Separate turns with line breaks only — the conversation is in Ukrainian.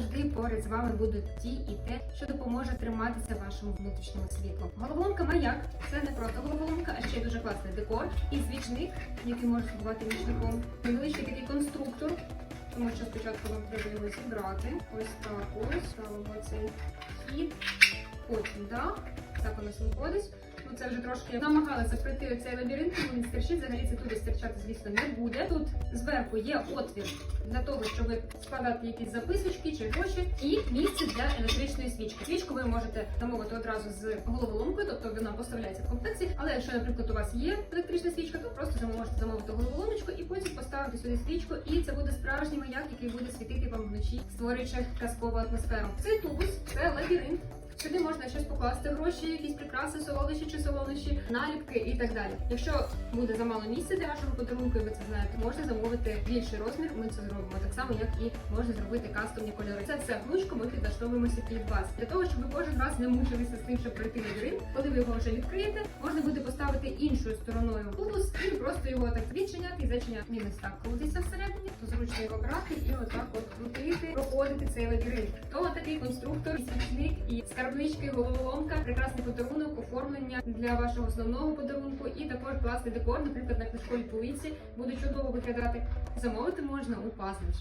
завжди поряд з вами будуть ті і те, що допоможе триматися вашому внутрішньому світлу. Головоломка маяк це не просто головоломка, а ще дуже класний декор і свічник, який може слугувати вічником. Невеличкий такий конструктор. Тому що спочатку вам треба його зібрати. Ось так ось ставимо цей хід. Потім, да, так у нас виходить. Ну це вже трошки намагалися пройти цей лабіринт, тому він стирчить. Взагалі це туди стирчати, звісно, не буде. Тут зверху є отвір для того, щоб складати якісь записочки чи гроші, і місце для електричної свічки. Свічку ви можете замовити одразу з головоломкою, тобто вона поставляється в комплекті. Але якщо, наприклад, у вас є електрична свічка, то просто можете замовити головоломочку і потім поставити сюди свічку, і це буде справжній маяк, який буде світити вам вночі, створюючи казкову атмосферу. Цей тубус це лабіринт. Можна щось покласти, гроші, якісь прикраси, солодощі чи солонощі, наліпки і так далі. Якщо буде замало місця для вашого подарунку, і ви це знаєте, можна замовити більший розмір. Ми це зробимо так само, як і можна зробити кастомні кольори. Це все гнучко, ми підлаштовуємося під вас для того, щоб ви кожен раз не мучилися з тим, щоб пройти лабіринт. Коли ви його вже відкриєте, можна буде поставити іншою стороною тубус і просто його так відчиняти і зачиняти. Він ось так крутиться всередині, то зручно його брати отак от крутити, проходити цей лабіринт. То такий конструктор, свічник і скарбнички, головоломка, прекрасний подарунок, оформлення для вашого основного подарунку, і також класний декор, наприклад, на книжковій полиці буде чудово виглядати. Замовити можна у Пазлич.